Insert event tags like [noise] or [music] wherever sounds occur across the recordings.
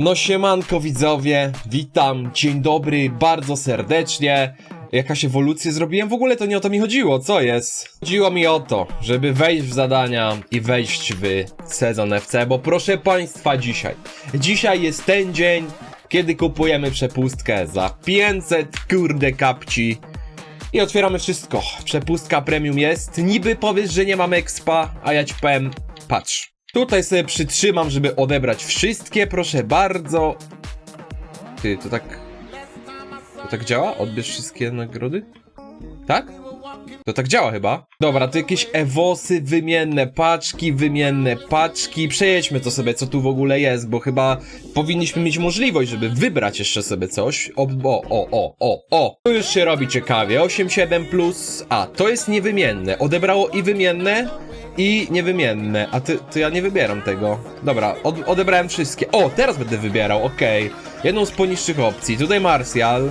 No siemanko widzowie, witam, dzień dobry, bardzo serdecznie. Jakaś ewolucję zrobiłem? W ogóle to nie o to mi chodziło, co jest? Chodziło mi o to, żeby wejść w zadania i wejść w sezon FC, bo proszę państwa dzisiaj, dzisiaj jest ten dzień, kiedy kupujemy przepustkę za 500 kurde kapci i otwieramy wszystko. Przepustka premium jest, niby powiesz, że nie mam expa, a ja ci powiem, patrz. Tutaj sobie przytrzymam, żeby odebrać wszystkie, proszę bardzo. Ty, to tak... To tak działa? Odbierz wszystkie nagrody? Tak? To tak działa chyba. Dobra, to jakieś ewosy, wymienne paczki, wymienne paczki. Przejedźmy to sobie, co tu w ogóle jest, bo chyba powinniśmy mieć możliwość, żeby wybrać jeszcze sobie coś. O, o, o, o, o, o. Tu już się robi ciekawie. 8,7 plus... A, to jest niewymienne. Odebrało i wymienne, i niewymienne. A ty, to ja nie wybieram tego. Dobra, od, odebrałem wszystkie. O, teraz będę wybierał, okej. Jedną z poniższych opcji. Tutaj Martial.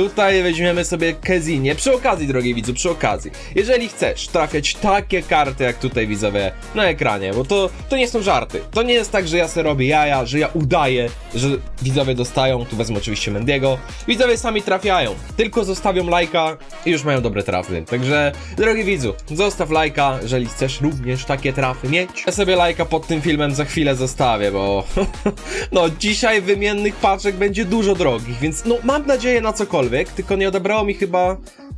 Tutaj weźmiemy sobie Kezinie. Przy okazji, drogi widzu, przy okazji. Jeżeli chcesz trafiać takie karty, jak tutaj widzowie na ekranie, bo to, to nie są żarty. To nie jest tak, że ja sobie robię jaja, że ja udaję, że widzowie dostają. Tu wezmę oczywiście Mendiego. Widzowie sami trafiają. Tylko zostawią lajka i już mają dobre trafy. Także, drogi widzu, zostaw lajka, jeżeli chcesz również takie trafy mieć. Ja sobie lajka pod tym filmem za chwilę zostawię, bo [laughs] no dzisiaj wymiennych paczek będzie dużo drogich, więc no mam nadzieję na cokolwiek, tylko nie odebrało mi chyba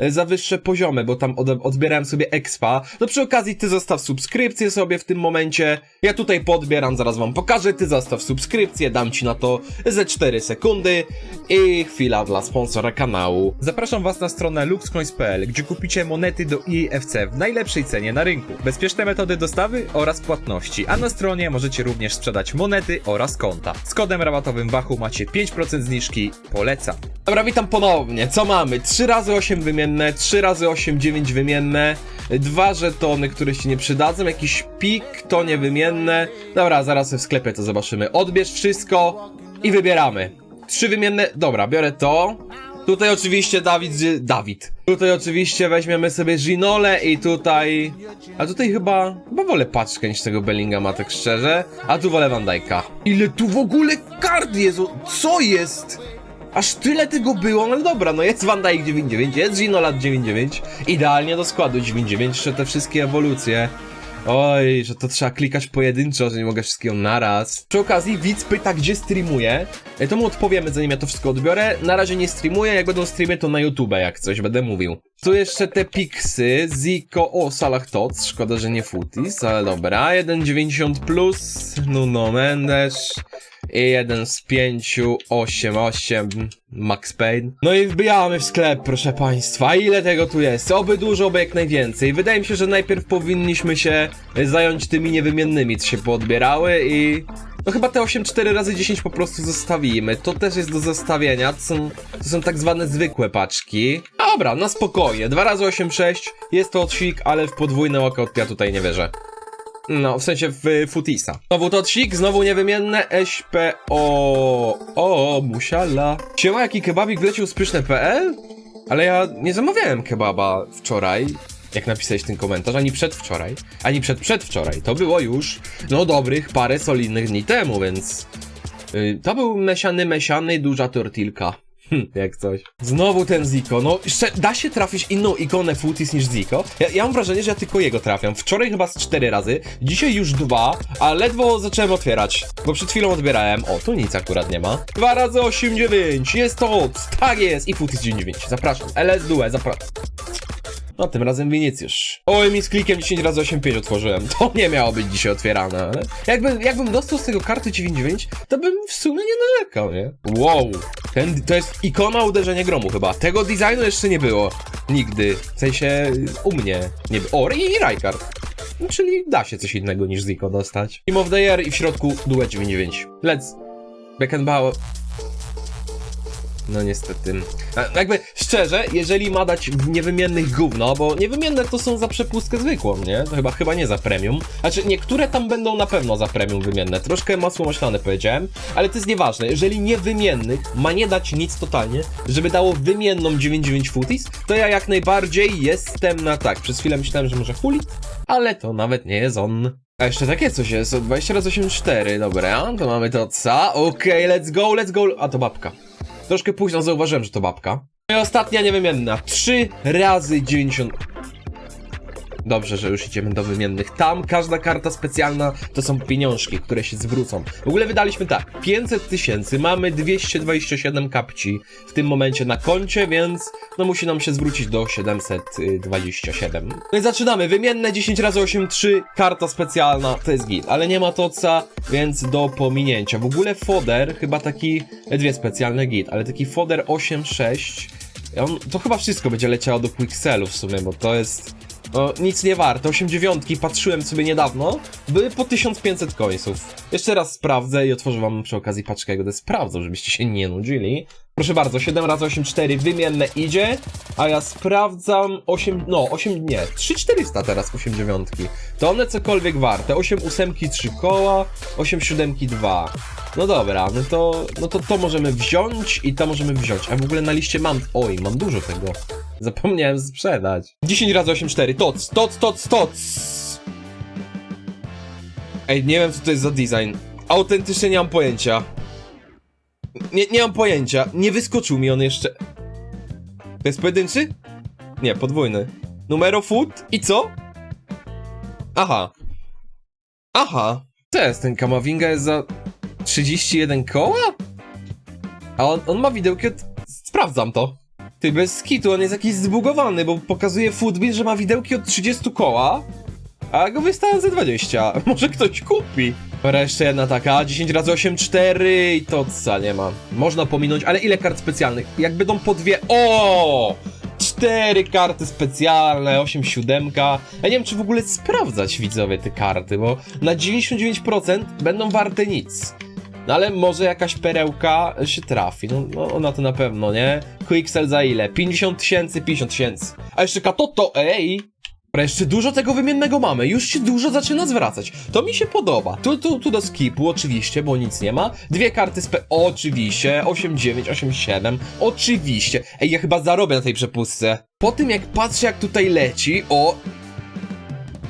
za wyższe poziomy, bo tam odbierałem sobie expa. No przy okazji ty zostaw subskrypcję sobie w tym momencie. Ja tutaj podbieram, zaraz wam pokażę. Ty zostaw subskrypcję, dam ci na to ze 4 sekundy i chwila dla sponsora kanału. Zapraszam Was na stronę luxcoins.pl, gdzie kupicie monety do IFC w najlepszej cenie na rynku. Bezpieczne metody dostawy oraz płatności, a na stronie możecie również sprzedać monety oraz konta. Z kodem rabatowym Wachu macie 5% zniżki. Polecam. Dobra, witam ponownie. Co mamy? 3 razy 8 wymienne, 3 razy 8, 9 wymienne, dwa żetony, które się nie przydadzą, jakiś pik, to niewymienne. Dobra, zaraz w sklepie to zobaczymy. Odbierz wszystko i wybieramy. Trzy wymienne, dobra, biorę to. Tutaj oczywiście Dawid, Dawid. Tutaj oczywiście weźmiemy sobie Ginole i tutaj... A tutaj chyba, chyba wolę paczkę niż tego Bellingama, tak szczerze. A tu wolę Van Dijk'a. Ile tu w ogóle kart jest? Co jest? Aż tyle tego było, no dobra, no jest Van Dijk 99, jest Gino lat 99, idealnie do składu 99, jeszcze te wszystkie ewolucje. Oj, że to trzeba klikać pojedynczo, że nie mogę wszystkiego naraz. Przy okazji widz pyta, gdzie streamuję. E, To mu odpowiemy, zanim ja to wszystko odbiorę. Na razie nie streamuję, jak będą streamy, to na YouTube, jak coś będę mówił. Tu jeszcze te piksy, Zico, o, Salah Tots, szkoda, że nie Futis, ale dobra. 1,90 plus, Nuno Mendes. I jeden z pięciu, osiem, osiem, Max Payne. No i wbijamy w sklep, proszę państwa. Ile tego tu jest? Oby dużo, oby jak najwięcej. Wydaje mi się, że najpierw powinniśmy się zająć tymi niewymiennymi, co się poodbierały i... No chyba te 8 4 razy 10 po prostu zostawimy. To też jest do zostawienia. To są, to są tak zwane zwykłe paczki. Dobra, na spokojnie. 2 razy 8 6 jest to odsik, ale w podwójne walkout ja tutaj nie wierzę. No, w sensie w Futisa. Znowu to odsik, znowu niewymienne SPO. O, musiala. Siema, jaki kebabik wleciał z pyszne.pl? Ale ja nie zamawiałem kebaba wczoraj, jak napisałeś ten komentarz, ani przedwczoraj, ani przed przedwczoraj. To było już, no dobrych parę solidnych dni temu, więc... y, to był mesiany, mesiany, duża tortilka. [laughs] Jak coś. Znowu ten Ziko. No, jeszcze da się trafić inną ikonę Futis niż Ziko? Ja, ja mam wrażenie, że ja tylko jego trafiam. Wczoraj chyba z cztery razy, dzisiaj już dwa, a ledwo zacząłem otwierać, bo przed chwilą odbierałem. O, tu nic akurat nie ma. Dwa razy 8, 9, jest to tak jest, i Futis 9. Zapraszam, LS Due, zapraszam. No, tym razem Winicjusz. Oj, mi z klikiem 10 razy 8 5 otworzyłem. To nie miało być dzisiaj otwierane, ale jakby, jakbym dostał z tego karty 99, to bym w sumie nie narzekał, nie? Wow. Ten, to jest ikona uderzenia gromu chyba. Tego designu jeszcze nie było. Nigdy. W sensie u mnie nie. O, i, i. No, czyli da się coś innego niż Zico dostać. Team of the Year i w środku duet 99. Let's. Beckenbauer. No niestety. A, Jakby szczerze, jeżeli ma dać w niewymiennych gówno, bo niewymienne to są za przepustkę zwykłą, nie? To chyba chyba nie za premium. Znaczy niektóre tam będą na pewno za premium wymienne. Troszkę masło maślane powiedziałem, ale to jest nieważne. Jeżeli niewymiennych ma nie dać nic totalnie, żeby dało wymienną 99 footies, to ja jak najbardziej jestem na tak. Przez chwilę myślałem, że może Hulit, ale to nawet nie jest on. A jeszcze takie coś jest, 20 razy 8, 4, dobra, to mamy to co? Okej, let's go, let's go, a to babka. Troszkę późno zauważyłem, że to babka. I ostatnia niewymienna, 3 razy 90... Dobrze, że już idziemy do wymiennych. Tam każda karta specjalna to są pieniążki, które się zwrócą. W ogóle wydaliśmy tak, 500 tysięcy, mamy 227 kapci w tym momencie na koncie, więc no musi nam się zwrócić do 727. No i zaczynamy, wymienne 10 razy 8, 3, karta specjalna, to jest git, ale nie ma toca, więc do pominięcia. W ogóle foder, chyba taki, dwie specjalne git, ale taki foder 8, 6, on, to chyba wszystko będzie leciało do Quixelu w sumie, bo to jest... No, nic nie warte. 8 dziewiątki, patrzyłem sobie niedawno, były po 1500 końców. Jeszcze raz sprawdzę i otworzę wam przy okazji paczkę, jak to sprawdzą, żebyście się nie nudzili. Proszę bardzo, 7 razy 8, 4 wymienne idzie, a ja sprawdzam 8, no 8, nie, 3400 teraz 8 dziewiątki. To one cokolwiek warte, 8 ósemki 3 koła, 8 siódemki 2. No dobra, no to, no to to możemy wziąć i to możemy wziąć. A w ogóle na liście mam, oj, mam dużo tego. Zapomniałem sprzedać. 10 razy 8, 4, toc, toc, toc, toc. Ej, nie wiem co to jest za design. Autentycznie nie mam pojęcia. Nie, nie mam pojęcia. Nie wyskoczył mi on jeszcze. To jest pojedynczy? Nie, podwójny. Numero food i co? Aha. Aha. To jest ten Kamavinga jest za 31 koła? A on, on ma widełki od... Sprawdzam to. Ty, bez kitu, on jest jakiś zbugowany, bo pokazuje Foodbill, że ma widełki od 30 koła, a go wystawiam za 20. [laughs] Może ktoś kupi. Jeszcze jedna taka, 10 razy 8, 4 i to co nie ma. Można pominąć, ale ile kart specjalnych? Jak będą po dwie... O! Cztery karty specjalne, 8 siódemka. Ja nie wiem, czy w ogóle sprawdzać widzowie te karty, bo na 99% będą warte nic. No ale może jakaś perełka się trafi. No, no ona to na pewno, nie? Quixel za ile? 50 tysięcy, 50 tysięcy. A jeszcze Katoto, ej! Dobra, dużo tego wymiennego mamy. Już się dużo zaczyna zwracać. To mi się podoba. Tu, tu, tu do skipu, oczywiście, bo nic nie ma. Dwie karty spe... Oczywiście. 8, 9, 8, 7. Oczywiście. Ej, ja chyba zarobię na tej przepustce. Po tym, jak patrzę, jak tutaj leci, o...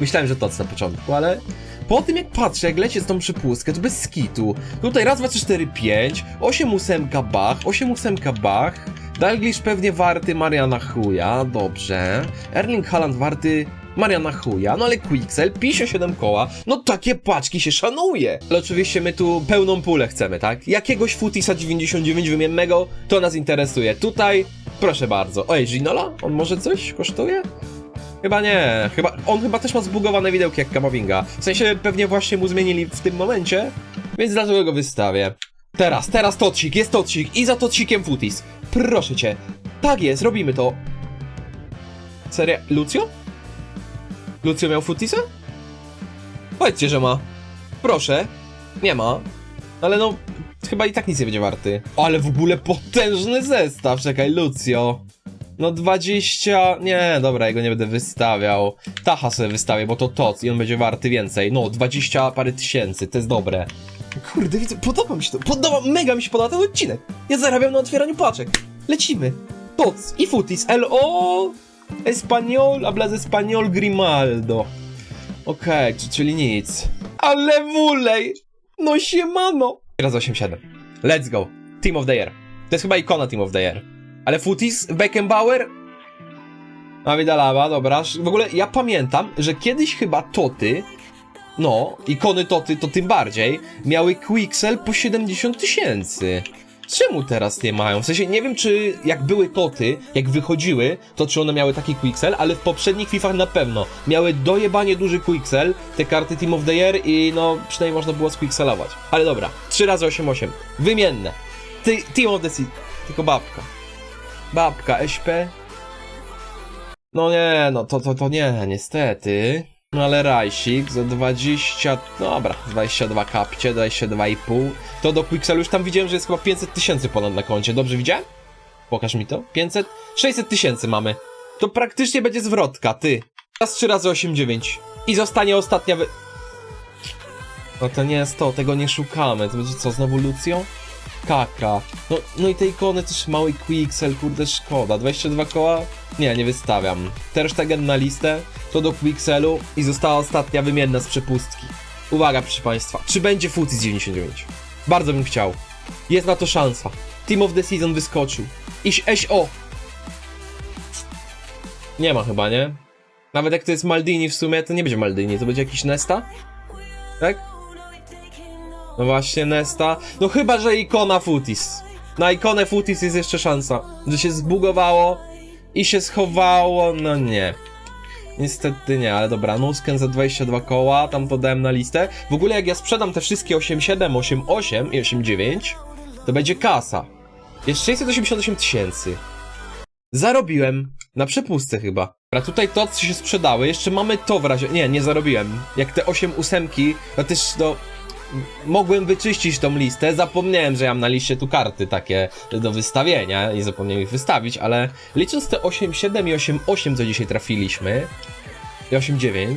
Myślałem, że to na początku, ale... Po tym jak patrzę, jak leci z tą przypustkę, to bez skitu. Tutaj raz, dwa, trzy, cztery, pięć, osiem ósemka Bach, osiem ósemka Bach, Dalglish pewnie warty Mariana Chuja, dobrze. Erling Haaland warty Mariana Chuja, no ale Quixel, 57 koła, no takie paczki się szanuje. Ale oczywiście my tu pełną pulę chcemy, tak? Jakiegoś Futisa 99 wymiennego, to nas interesuje. Tutaj, proszę bardzo. Oj, Ginola? On może coś kosztuje? Chyba nie, chyba, on chyba też ma zbugowane widełki jak Kamavinga. W sensie pewnie właśnie mu zmienili w tym momencie, więc dlatego go wystawię. Teraz, teraz tocik, jest tocik i za tocikiem Futis. Proszę cię. Tak jest, robimy to. Seria, Lucio? Lucio miał Futisa? Powiedzcie, że ma. Proszę. Nie ma. Ale no, chyba i tak nic nie będzie warty. Ale w ogóle potężny zestaw, czekaj, Lucio. No 20... Nie, dobra, jego nie będę wystawiał. Tacha sobie wystawię, bo to TOC i on będzie warty więcej. No, 20 parę tysięcy, to jest dobre. Kurde, widzę, podoba mi się to. Podoba, mega mi się podoba ten odcinek. Ja zarabiam na otwieraniu paczek. Lecimy. TOC i Futis. L.O. Espanol, hablas español Grimaldo. Okej, c- czyli nic. Ale wulej! No siemano! Raz 8-7. Let's go. Team of the Year. To jest chyba ikona Team of the Year. Ale Futis, Beckenbauer? A Vidalaba, dobra. W ogóle ja pamiętam, że kiedyś chyba Toty, no, ikony Toty to tym bardziej, miały Quixel po 70 tysięcy. Czemu teraz nie mają? W sensie nie wiem, czy jak były Toty, jak wychodziły, to czy one miały taki Quixel, ale w poprzednich Fifach na pewno miały dojebanie duży Quixel, te karty Team of the Year i no, przynajmniej można było squixelować. Ale dobra, 3 razy 8 8 Wymienne. Ty, team of the Sea. Tylko babka. Babka, SP. No nie, no to, to, to nie, niestety. No ale rajsik za 20, dobra, 22 kapcie, 22,5. To do Quixelu już tam widziałem, że jest chyba 500 tysięcy ponad na koncie, dobrze widziałem? Pokaż mi to. 500? 600 tysięcy mamy. To praktycznie będzie zwrotka, ty. Raz 3 razy 8, 9. I zostanie ostatnia wy... No to nie jest to, tego nie szukamy. To będzie co, znowu Lucją? Kaka. No, no i te ikony też mały Quixel, kurde szkoda. 22 koła? Nie, nie wystawiam. Tersztagen na listę? To do Quixelu i została ostatnia wymienna z przepustki. Uwaga, proszę Państwa, czy będzie Futi z 99? Bardzo bym chciał. Jest na to szansa. Team of the Season wyskoczył. Iś SO. Nie ma chyba, nie? Nawet jak to jest Maldini w sumie, to nie będzie Maldini, to będzie jakiś Nesta? Tak? No właśnie, Nesta. No chyba, że ikona Futis. Na ikonę Futis jest jeszcze szansa, że się zbugowało i się schowało, no nie. Niestety nie, ale dobra, Nusken za 22 koła, tam to dałem na listę. W ogóle jak ja sprzedam te wszystkie 8.7, 8.8 i 8.9, to będzie kasa. Jest 688 tysięcy. Zarobiłem na przepustce chyba. Dobra, tutaj to, co się sprzedały, jeszcze mamy to w razie... Nie, nie zarobiłem. Jak te 8 ósemki, to też, no... Mogłem wyczyścić tą listę, zapomniałem, że ja mam na liście tu karty takie do wystawienia i zapomniałem ich wystawić, ale licząc te 8.7 i 8.8, co dzisiaj trafiliśmy, i 8.9,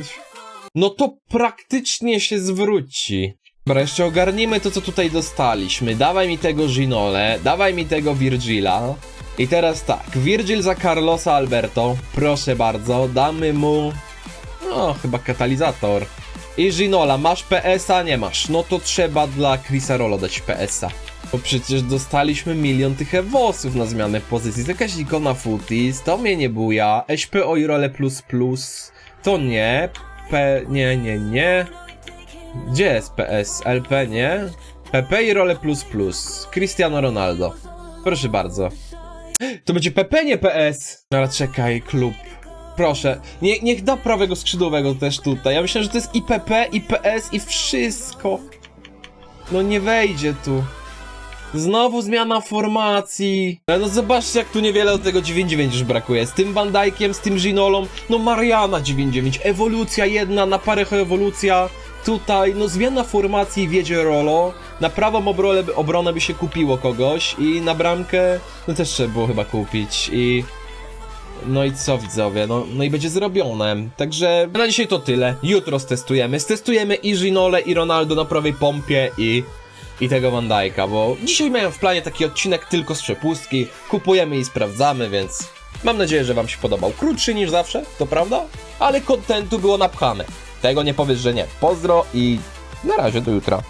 no to praktycznie się zwróci. Dobra, jeszcze ogarnijmy to, co tutaj dostaliśmy. Dawaj mi tego Ginole, dawaj mi tego Virgila. I teraz tak, Virgil za Carlosa Alberto, proszę bardzo, damy mu... No, chyba katalizator. I Ginola, masz PS-a? Nie masz. No to trzeba dla Chrisa Rolo dać PS-a. Bo przecież dostaliśmy milion tych ewosów na zmianę pozycji. To jakaś ikona Footies, to mnie nie buja. SP o i role plus plus, to nie. P... nie, nie, nie. Gdzie jest PS? LP, nie? PP i role plus plus. Cristiano Ronaldo. Proszę bardzo. To będzie PP, nie PS. No ale czekaj, klub. Proszę, nie, niech da prawego skrzydłowego też tutaj. Ja myślę, że to jest i PP, i wszystko. No nie wejdzie tu. Znowu zmiana formacji. No, no zobaczcie, jak tu niewiele od tego 9-9 już brakuje. Z tym Van Dijkiem, z tym Ginolą. No Mariana 9-9. Ewolucja jedna, na parę ewolucja. Tutaj, no zmiana formacji wiedzie Rolo. Na prawą obronę, obronę by się kupiło kogoś. I na bramkę, no też trzeba było chyba kupić. I... No i co widzowie, no, no i będzie zrobione. Także na dzisiaj to tyle. Jutro stestujemy. Stestujemy i Ginole, i Ronaldo na prawej pompie i, i tego Van Dijk'a, bo dzisiaj miałem w planie taki odcinek tylko z przepustki. Kupujemy i sprawdzamy, więc mam nadzieję, że wam się podobał. Krótszy niż zawsze, to prawda? Ale kontentu było napchane. Tego nie powiesz, że nie. Pozdro i na razie do jutra.